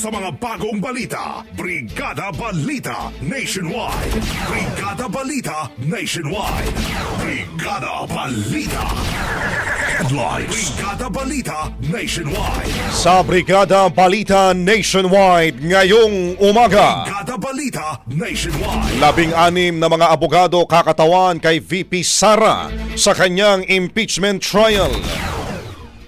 Sa mga bagong balita. Brigada Balita Nationwide. Brigada Balita Nationwide. Brigada Balita. Headlines. Brigada Balita Nationwide. Sa Brigada Balita Nationwide ngayong umaga. Brigada Balita Nationwide. Labing-anim na mga abogado kakatawan kay VP Sara sa kanyang impeachment trial.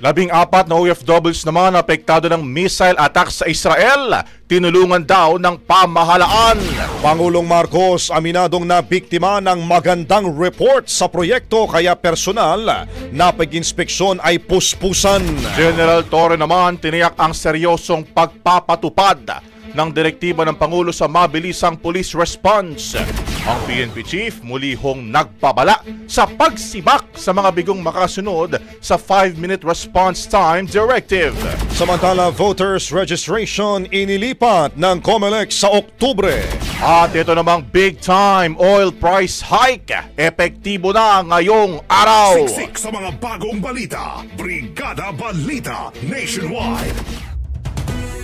Labing apat na OFWs naman apektado ng missile attack sa Israel. Tinulungan daw ng pamahalaan. Pangulong Marcos aminadong na biktima ng magandang report sa proyekto kaya personal na pag-inspeksyon ay puspusan. General Torre naman tiniyak ang seryosong pagpapatupad ng direktiba ng Pangulo sa mabilisang police response. Ang PNP chief muli hong nagpabala sa pagsibak sa mga bigong makasunod sa 5-minute response time directive. Samantala, voters registration inilipat ng COMELEC sa Oktubre. At ito namang big time oil price hike. Epektibo na ngayong araw. Siksik sa mga bagong balita. Brigada Balita Nationwide.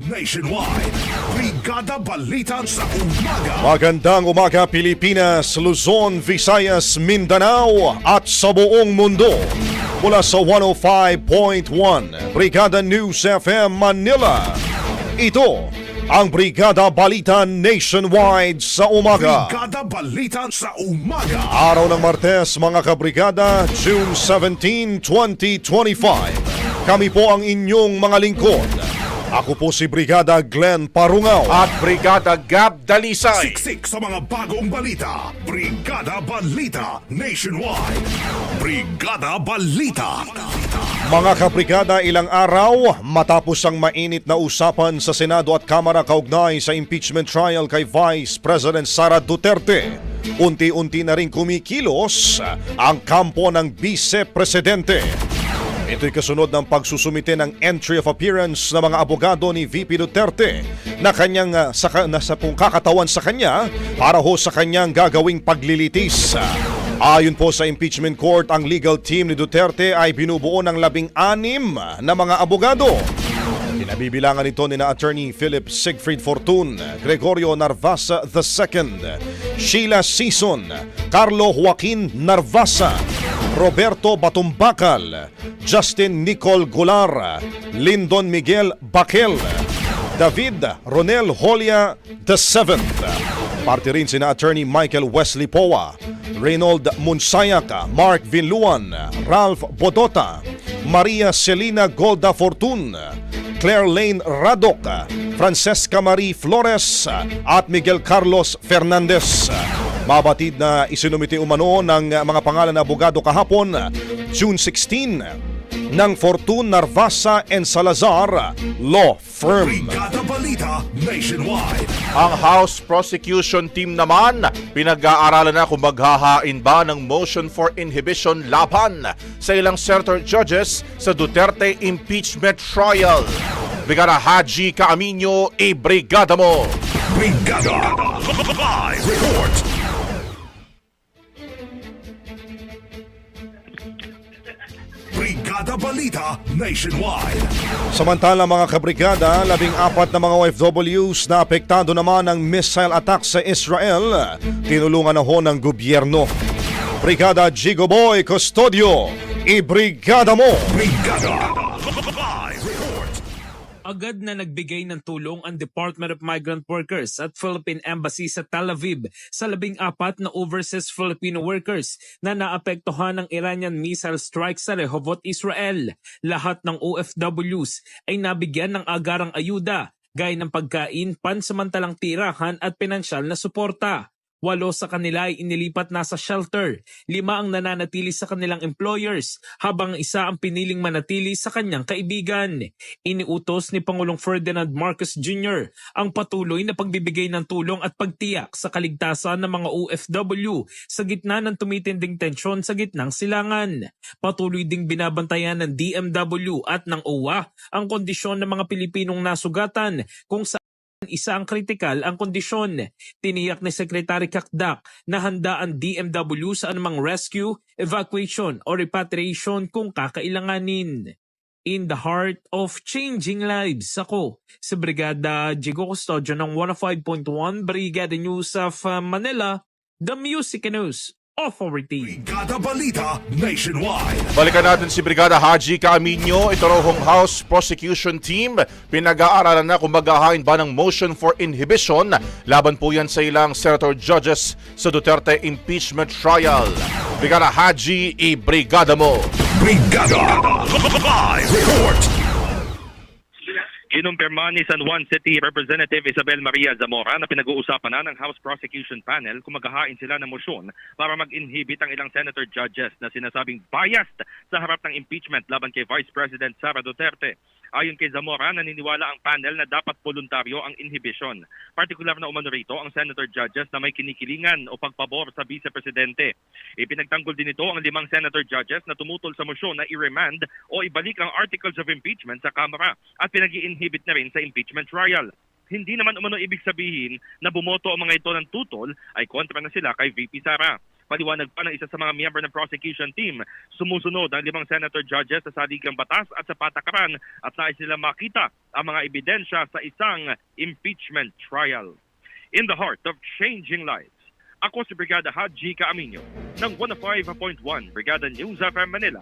Nationwide. Brigada Balita sa umaga. Magandang umaga Pilipinas, Luzon, Visayas, Mindanao at sa buong mundo. Mula sa 105.1 Brigada News FM Manila. Ito ang Brigada Balita Nationwide sa umaga. Brigada Balita sa umaga. Araw ng Martes mga kabrigada, June 17, 2025. Kami po ang inyong mga lingkod. Ako po si Brigada Glenn Parungaw. At Brigada Gab Dalisay. Siksik sa mga bagong balita. Brigada Balita Nationwide. Brigada Balita. Mga kabrigada, ilang araw matapos ang mainit na usapan sa Senado at Kamara kaugnay sa impeachment trial kay Vice President Sara Duterte. Unti-unti na rin kumikilos ang kampo ng Vice Presidente. Ito'y kasunod ng pagsusumite ng entry of appearance ng mga abogado ni VP Duterte na kanyang ah, sa, na sa pong kakatawan sa kanya para ho sa kanyang gagawing paglilitis. Ayon po sa impeachment court, ang legal team ni Duterte ay binubuo ng labing-anim na mga abogado. Kinabibilangan ito ni na Attorney Philip Siegfried Fortun, Gregorio Narvasa II, Sheila Sison, Carlo Joaquin Narvasa, Roberto Batumbakal, Justin Nicol Golar, Lyndon Miguel Bakel, David Ronel Holia VII. Parte rin sina Attorney Michael Wesley Poa, Reynold Munsayaka, Mark Vinluan, Ralph Bodota, Maria Celina Golda Fortun, Claire Lane Radok, Francesca Marie Flores at Miguel Carlos Fernandez. Mabatid na isinumiti umano ng mga pangalan na abogado kahapon, June 16, ng Fortun Narvasa and Salazar Law Firm. Brigada Balita Nationwide. Ang House Prosecution Team naman, pinag-aaralan na kung maghahain ba ng motion for inhibition laban sa ilang senator judges sa Duterte impeachment trial. Brigada Haji Kaaminyo, i-brigada mo! Brigada Live Report. Brigada Balita Nationwide. Samantala mga kabrigada, labing apat na mga OFWs na apektado naman ng missile attack sa Israel, tinulungan na ho ng gobyerno. Brigada Jigo Boy Custodio, i-brigada mo! Brigada Live Report. Agad na nagbigay ng tulong ang Department of Migrant Workers at Philippine Embassy sa Tel Aviv sa labing apat na overseas Filipino workers na naapektuhan ng Iranian missile strike sa Rehovot, Israel. Lahat ng OFWs ay nabigyan ng agarang ayuda gaya ng pagkain, pansamantalang tirahan at pinansyal na suporta. Walo sa kanila ay inilipat na sa shelter. Lima ang nananatili sa kanilang employers, habang isa ang piniling manatili sa kanyang kaibigan. Iniutos ni Pangulong Ferdinand Marcos Jr. ang patuloy na pagbibigay ng tulong at pagtiyak sa kaligtasan ng mga OFW sa gitna ng tumitinding tensyon sa gitnang silangan. Patuloy ding binabantayan ng DMW at ng OWA ang kondisyon ng mga Pilipinong nasugatan kung sa isa ang kritikal ang kondisyon. Tiniyak ni Secretary Kakdak na handa ang DMW sa anumang rescue, evacuation o repatriation kung kakailanganin. In the heart of changing lives, ako si Brigada Jigo Custodio ng 105.1 Brigada News of uh, Manila, The Music News Authority. Brigada Balita Nationwide. Balikan natin si Brigada Haji Kaaminyo, ito raw hong House Prosecution Team. Pinag-aaralan na kung maghahain ba ng motion for inhibition. Laban po yan sa ilang senator judges sa Duterte impeachment trial. Brigada Haji, i-brigada mo! Brigada Live Report. Kinumpirma ni San Juan City Representative Isabel Maria Zamora na pinag-uusapan na ng House Prosecution Panel kung maghahain sila ng motion para mag-inhibit ang ilang senator judges na sinasabing biased sa harap ng impeachment laban kay Vice President Sara Duterte. Ayon kay Zamora, naniniwala ang panel na dapat voluntaryo ang inhibition. Partikular na umano rito ang senator judges na may kinikilingan o pagpabor sa vice-presidente. Ipinagtanggol din ito ang limang senator judges na tumutol sa motion na i-remand o ibalik ang articles of impeachment sa Kamara at pinag inhibit na rin sa impeachment trial. Hindi naman umano ibig sabihin na bumoto ang mga ito ng tutol ay kontra na sila kay VP Sara. Paliwanag pa ng isa sa mga miyembro ng prosecution team, sumusunod ang limang senator judges sa saligang batas at sa patakaran at nais nila makita ang mga ebidensya sa isang impeachment trial. In the heart of changing lives, ako si Brigada Haji Kaaminyo ng 105.1 Brigada News FM Manila,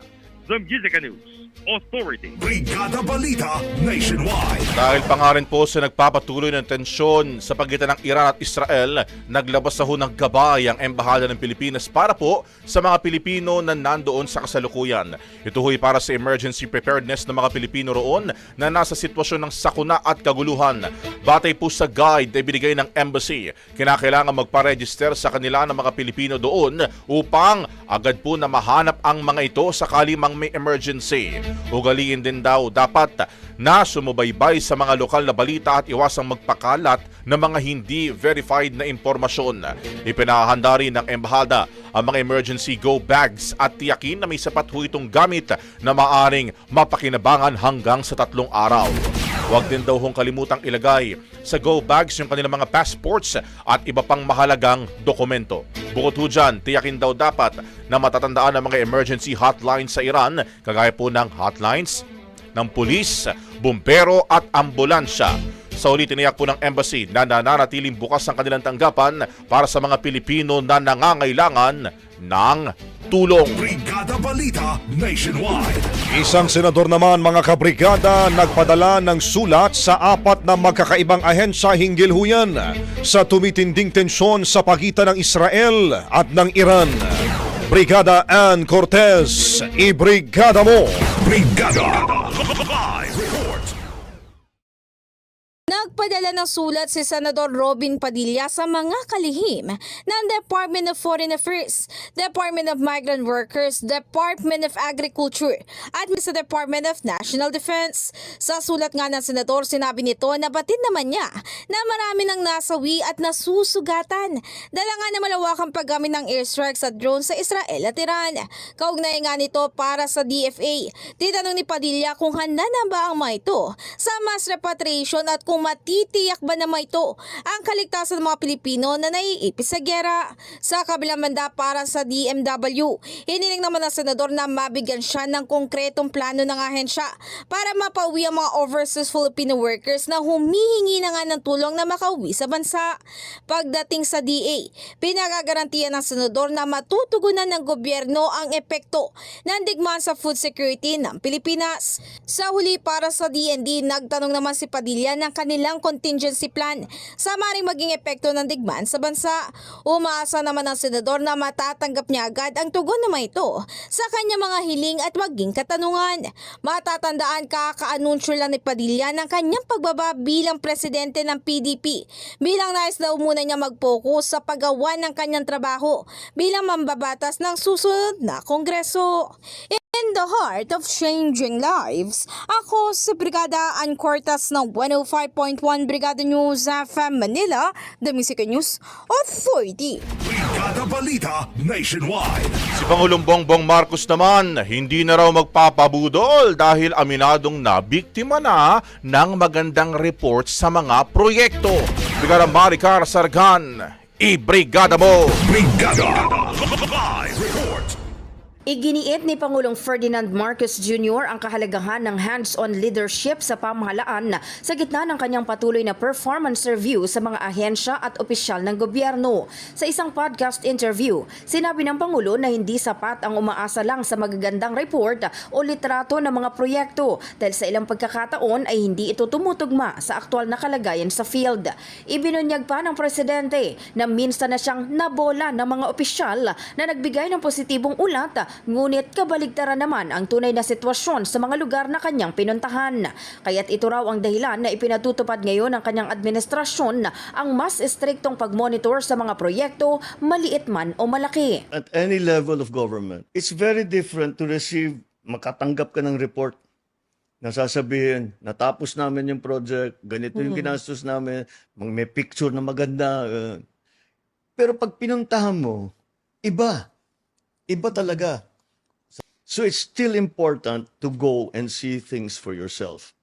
The Music News Authority. Brigada Balita Nationwide. Dahil pa nga rin po sa nagpapatuloy ng tensyon sa pagitan ng Iran at Israel, naglabas na ho ng gabay ang Embahada ng Pilipinas para po sa mga Pilipino na nandoon sa kasalukuyan. Ito ho'y para sa emergency preparedness ng mga Pilipino roon na nasa sitwasyon ng sakuna at kaguluhan. Batay po sa guide na binigay ng embassy, kinakailangan magpa-register sa kanila ng mga Pilipino doon upang agad po na mahanap ang mga ito sakali mang may emergency. Ugaliin din daw dapat na sumubaybay sa mga lokal na balita at iwasang magpakalat ng mga hindi verified na impormasyon. Ipinahanda rin ng embahada ang mga emergency go bags at tiyakin na may sapat ho itong gamit na maaring mapakinabangan hanggang sa tatlong araw. Huwag din daw hong kalimutang ilagay sa go bags yung kanilang mga passports at iba pang mahalagang dokumento. Bukod ho dyan, tiyakin daw dapat na matatandaan ang mga emergency hotlines sa Iran, kagaya po ng hotlines ng pulis, bumbero at ambulansya. Sa uli, tiniyak po ng embassy na nananatiling bukas ang kanilang tanggapan para sa mga Pilipino na nangangailangan ng tulong. Brigada Balita Nationwide. Isang senador naman mga kabrigada nagpadala ng sulat sa apat na magkakaibang ahensya hinggil huyan sa tumitinding tensyon sa pagitan ng Israel at ng Iran. Brigada Ann Cortez, ibrigada mo! Brigada Nagpadala ng sulat si Senador Robin Padilla sa mga kalihim ng Department of Foreign Affairs, Department of Migrant Workers, Department of Agriculture at sa Department of National Defense. Sa sulat nga ng Senador, sinabi nito na batid naman niya na marami nang nasawi at nasusugatan. Dala nga na malawakang paggamit ng airstrikes at drones sa Israel at Iran. Kaugnay nga nito para sa DFA. Titanong ni Padilla kung handa na ba ang mga ito sa mass repatriation at kung matitiyak ba naman ito ang kaligtasan ng mga Pilipino na naiipis sa gera. Sa kabilang banda para sa DMW, hiniling naman ng senador na mabigyan siya ng konkretong plano ng ahensya para mapauwi ang mga overseas Filipino workers na humihingi na nga ng tulong na makauwi sa bansa. Pagdating sa DA, pinagagarantiyan ng senador na matutugunan ng gobyerno ang epekto ng digmaan sa food security ng Pilipinas. Sa huli para sa DND, nagtanong naman si Padilla ng kanilang contingency plan sa maring maging epekto ng digmaan sa bansa. Umaasa naman ang senador na matatanggap niya agad ang tugon naman ito sa kanya mga hiling at maging katanungan. Matatandaan kakaanunsyo lang ni Padilla ng kanyang pagbaba bilang presidente ng PDP bilang nais daw muna niya mag-focus sa paggawa ng kanyang trabaho bilang mambabatas ng susunod na kongreso. In the heart of changing lives, ako si Brigada Ann Cortas ng 105.1 Brigada News FM Manila, The Music News Authority. Brigada Balita Nationwide. Si Pangulong Bongbong Marcos naman, hindi na raw magpapabudol dahil aminadong nabiktima na ng magandang report sa mga proyekto. Brigada Maricar Sargan, i-brigada mo! Brigada. Iginiit ni Pangulong Ferdinand Marcos Jr. ang kahalagahan ng hands-on leadership sa pamahalaan sa gitna ng kanyang patuloy na performance review sa mga ahensya at opisyal ng gobyerno. Sa isang podcast interview, sinabi ng Pangulo na hindi sapat ang umaasa lang sa magagandang report o litrato ng mga proyekto dahil sa ilang pagkakataon ay hindi ito tumutugma sa aktwal na kalagayan sa field. Ibinunyag pa ng Presidente na minsan na siyang nabola ng mga opisyal na nagbigay ng positibong ulat ngunit kabaligtaran naman ang tunay na sitwasyon sa mga lugar na kanyang pinuntahan. Kaya't ito raw ang dahilan na ipinatutupad ngayon ng kanyang administrasyon ang mas estriktong pagmonitor sa mga proyekto, maliit man o malaki. at any level of government, it's very different to receive, makatanggap ka ng report na sasabihin, natapos namin yung project, ganito yung ginastos namin, may picture na maganda. pero pag pinuntahan mo, iba. Iba talaga. So it's still important to go and see things for yourself.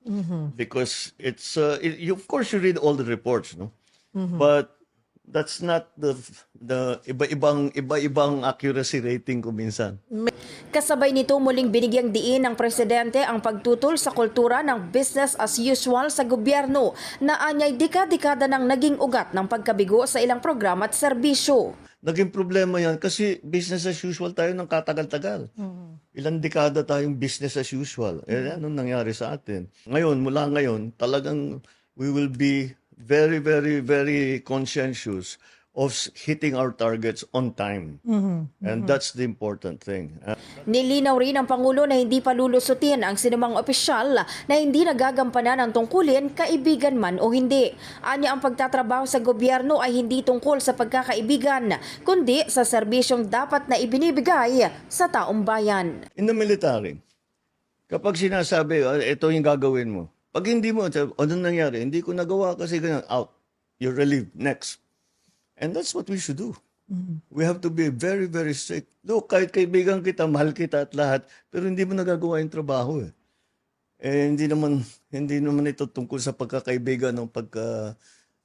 Because it's, uh, it- you, of course, you read all the reports, no? But that's not the the iba-ibang iba-ibang accuracy rating ko minsan. Kasabay nito muling binigyang diin ng presidente ang pagtutol sa kultura ng business as usual sa gobyerno na anyay dekada-dekada nang naging ugat ng pagkabigo sa ilang programa at serbisyo. Naging problema yan kasi business as usual tayo ng katagal-tagal. Ilang dekada tayong business as usual. Eh, anong nangyari sa atin? Ngayon, mula ngayon, talagang we will be very, very, very conscientious of hitting our targets on time. And that's the important thing. Uh, Nilinaw rin ng Pangulo na hindi palulusutin ang sinumang opisyal na hindi nagagampanan ng tungkulin, kaibigan man o hindi. Anya ang pagtatrabaho sa gobyerno ay hindi tungkol sa pagkakaibigan, kundi sa serbisyong dapat na ibinibigay sa taong bayan. In the military, kapag sinasabi, "Ah, ito yung gagawin mo. Pag hindi mo, ano nangyari? Hindi ko nagawa kasi ganyan. Out. You're relieved. Next. And that's what we should do. We have to be very, very strict. Look, kahit kaibigan kita, mahal kita at lahat, pero hindi mo nagagawa yung trabaho eh. Eh, hindi naman, hindi naman ito tungkol sa pagkakaibigan ng pagka,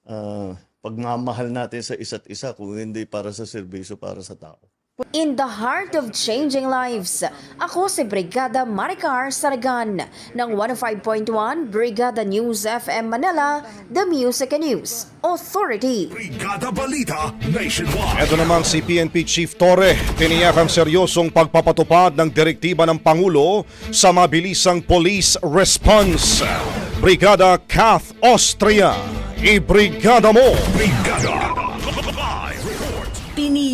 ah, pagmamahal natin sa isa't isa kung hindi para sa serbisyo, para sa tao. In the heart of changing lives, ako si Brigada Maricar Saragan ng 105.1 Brigada News FM Manila, The Music and News Authority. Brigada Balita Nationwide. Ito namang si PNP Chief Torre, tiniyak ang seryosong pagpapatupad ng direktiba ng Pangulo sa mabilisang police response. Brigada Kath Austria, ibrigada mo! Brigada.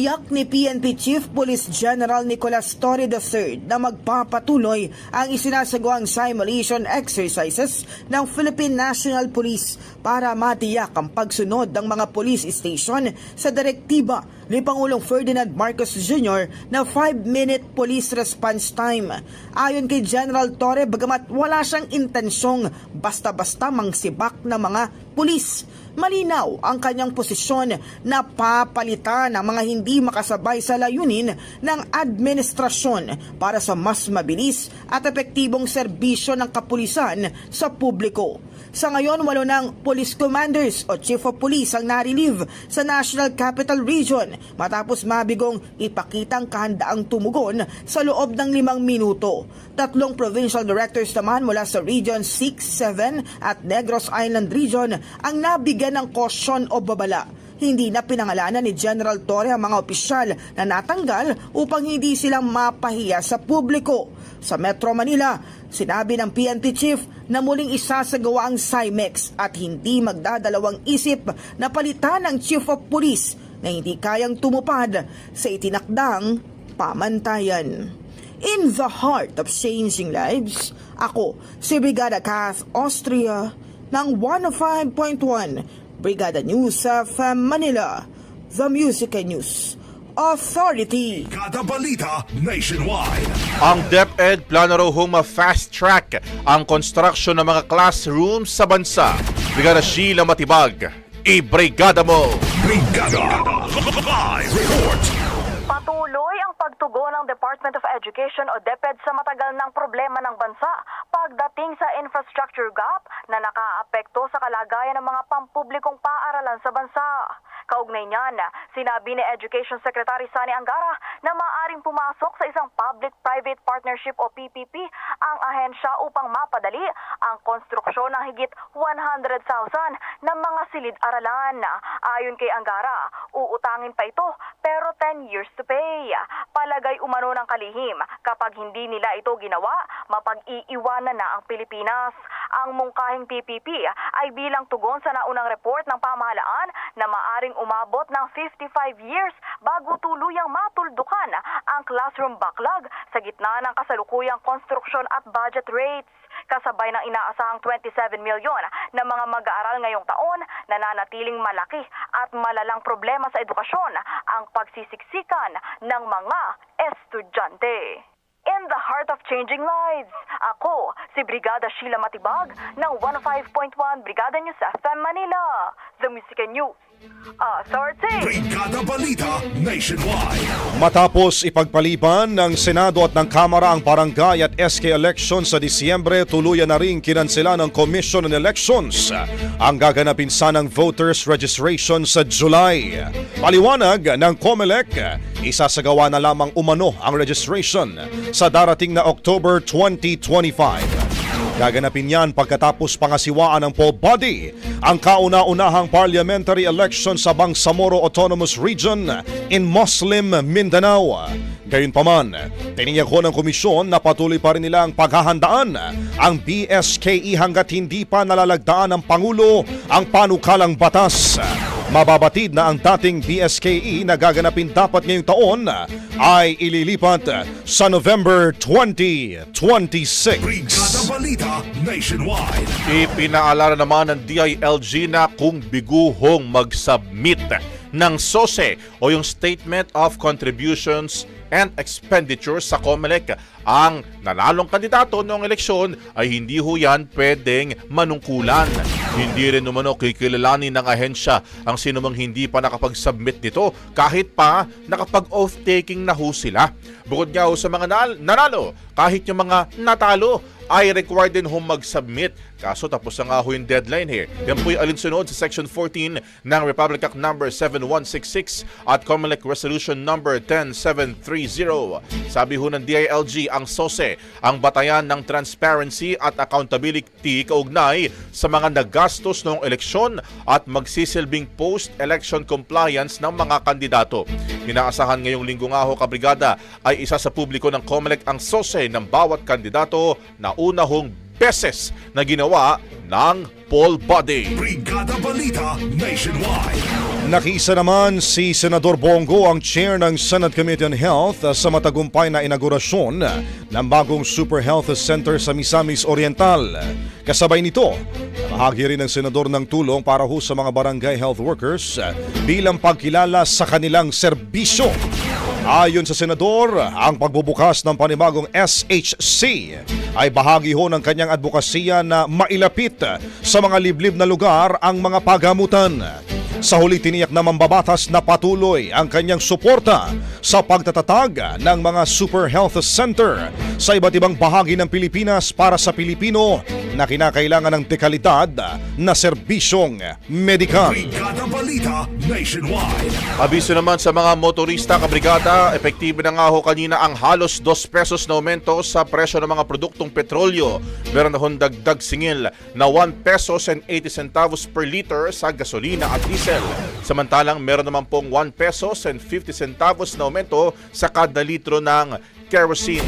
Tiniyak ni PNP Chief Police General Nicolas Torre III na magpapatuloy ang isinasagawang simulation exercises ng Philippine National Police para matiyak ang pagsunod ng mga police station sa direktiba ni Pangulong Ferdinand Marcos Jr. na 5-minute police response time. Ayon kay General Torre, bagamat wala siyang intensyong basta-basta mangsibak ng mga pulis, malinaw ang kanyang posisyon na papalitan ang mga hindi makasabay sa layunin ng administrasyon para sa mas mabilis at epektibong serbisyo ng kapulisan sa publiko. Sa ngayon, walo ng police commanders o chief of police ang narilib sa National Capital Region matapos mabigong ipakitang kahandaang tumugon sa loob ng limang minuto. Tatlong provincial directors naman mula sa Region 6, 7 at Negros Island Region ang nabigyan ng kosyon o babala. Hindi na pinangalanan ni General Torre ang mga opisyal na natanggal upang hindi silang mapahiya sa publiko. Sa Metro Manila, sinabi ng PNP Chief na muling isasagawa ang CIMEX at hindi magdadalawang isip na palitan ang Chief of Police na hindi kayang tumupad sa itinakdang pamantayan. In the heart of changing lives, ako si Brigada Kath Austria ng 105.1 Brigada News of Manila, The Music and News Authority. Brigada Balita Nationwide. Ang DepEd plano raw hong ma-fast track ang construction ng mga classrooms sa bansa. Brigada Sheila Matibag, i-brigada mo! Brigada. Live report. Patuloy pagtugon ng Department of Education o DepEd sa matagal ng problema ng bansa pagdating sa infrastructure gap na nakaapekto sa kalagayan ng mga pampublikong paaralan sa bansa. Kaugnay niyan, sinabi ni Education Secretary Sani Angara na maaring pumasok sa isang public-private partnership o PPP ang ahensya upang mapadali ang konstruksyon ng higit 100,000 na mga silid-aralan. Ayon kay Angara, uutangin pa ito pero 10 years to pay. Palagay umano ng kalihim kapag hindi nila ito ginawa, mapag-iiwanan na ang Pilipinas. Ang mungkahing PPP ay bilang tugon sa naunang report ng pamahalaan na maaring umabot ng 55 years bago tuluyang matuldukan ang classroom backlog sa gitna ng kasalukuyang konstruksyon at budget rates. Kasabay ng inaasahang 27 milyon na mga mag-aaral ngayong taon na nanatiling malaki at malalang problema sa edukasyon ang pagsisiksikan ng mga estudyante. In the heart of changing lives, ako si Brigada Sheila Matibag ng 105.1 Brigada News FM Manila, The Music and News Authority. Brigada Balita Nationwide. Matapos ipagpaliban ng Senado at ng Kamara ang barangay at SK election sa Disyembre, tuluyan na rin kinansela ng Commission on Elections ang gaganapin sanang voters registration sa July. Paliwanag ng COMELEC, isasagawa na lamang umano ang registration sa darating na October 2025. Gaganapin yan pagkatapos pangasiwaan ng poll body ang kauna-unahang parliamentary election sa Bangsamoro Autonomous Region in Muslim Mindanao. Gayunpaman, ko ng komisyon na patuloy pa rin nila ang paghahandaan ang BSKE hanggat hindi pa nalalagdaan ng Pangulo ang panukalang batas. Mababatid na ang dating BSKE na gaganapin dapat ngayong taon ay ililipat sa November 2026. Brigada Balita Nationwide. Ipinaalala naman ng DILG na kung biguhong mag-submit ng SOSE o yung Statement of Contributions and Expenditures sa COMELEC ang nanalong kandidato noong eleksyon ay hindi ho yan pwedeng manungkulan. Hindi rin umano kikilalanin ng ahensya ang sinumang hindi pa nakapag-submit nito kahit pa nakapag-oath-taking na ho sila. Bukod nga ho sa mga nal- nanalo, kahit yung mga natalo ay required din hong mag-submit. Kaso tapos na nga ho yung deadline here. Yan po yung alinsunod sa Section 14 ng Republic Act number 7166 at COMELEC Resolution number 10730. Sabi ho ng DILG, ang SOSE ang batayan ng transparency at accountability kaugnay sa mga nagastos noong eleksyon at magsisilbing post-election compliance ng mga kandidato. Inaasahan ngayong linggo nga ho kabrigada ay isa sa publiko ng COMELEC ang SOSE ng bawat kandidato na una hong beses na ginawa ng poll body. Brigada Balita Nationwide. Nakiisa naman si Senador Bongo ang chair ng Senate Committee on Health sa matagumpay na inaugurasyon ng bagong Super Health Center sa Misamis Oriental. Kasabay nito, bahagi rin ng senador ng tulong para ho sa mga barangay health workers bilang pagkilala sa kanilang serbisyo. Ayon sa senador, ang pagbubukas ng panibagong SHC ay bahagi ho ng kanyang advokasya na mailapit sa mga liblib na lugar ang mga pagamutan. Sa huli tiniyak na mambabatas na patuloy ang kanyang suporta sa pagtatatag ng mga Super Health Center sa iba't ibang bahagi ng Pilipinas para sa Pilipino na kinakailangan ng dekalidad na serbisyong medikal. Abiso naman sa mga motorista kabrigada, epektibo na nga ho kanina ang halos 2 pesos na aumento sa presyo ng mga produktong petrolyo. Meron na hong dagdag singil na 1 pesos and 80 centavos per liter sa gasolina at diesel. Samantalang meron naman pong 1 pesos and 50 centavos na aumento sa kada litro ng kerosene.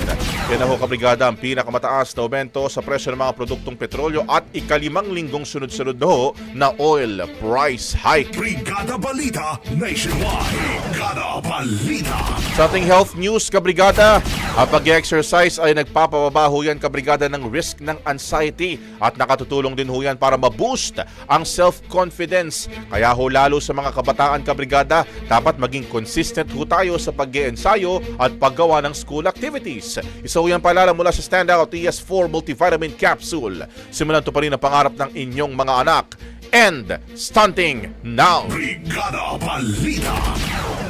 Yan na ho kabrigada ang pinakamataas na aumento sa presyo ng mga produktong petrolyo at ikalimang linggong sunod-sunod na ho na oil price hike. Brigada Balita Nationwide. Brigada Balita. Sa ating health news, kabrigada, ang pag-exercise ay nagpapababa ho yan, kabrigada, ng risk ng anxiety at nakatutulong din ho yan para ma-boost ang self-confidence. Kaya ho lalo sa mga kabataan, kabrigada, dapat maging consistent ho tayo sa pag ensayo at paggawa ng school activities. Isa ho yan paalala mula sa Standout ES4 Multivitamin Capsule. Simulan to pa rin ang pangarap ng inyong mga anak. And stunting now. Brigada Balita.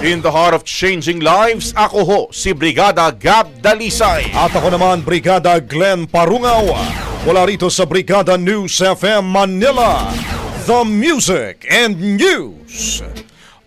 In the heart of changing lives, ako ho, si Brigada Gab Dalisay. At ako naman, Brigada Glenn Parungaw. Mula rito sa Brigada News FM Manila. The Music and News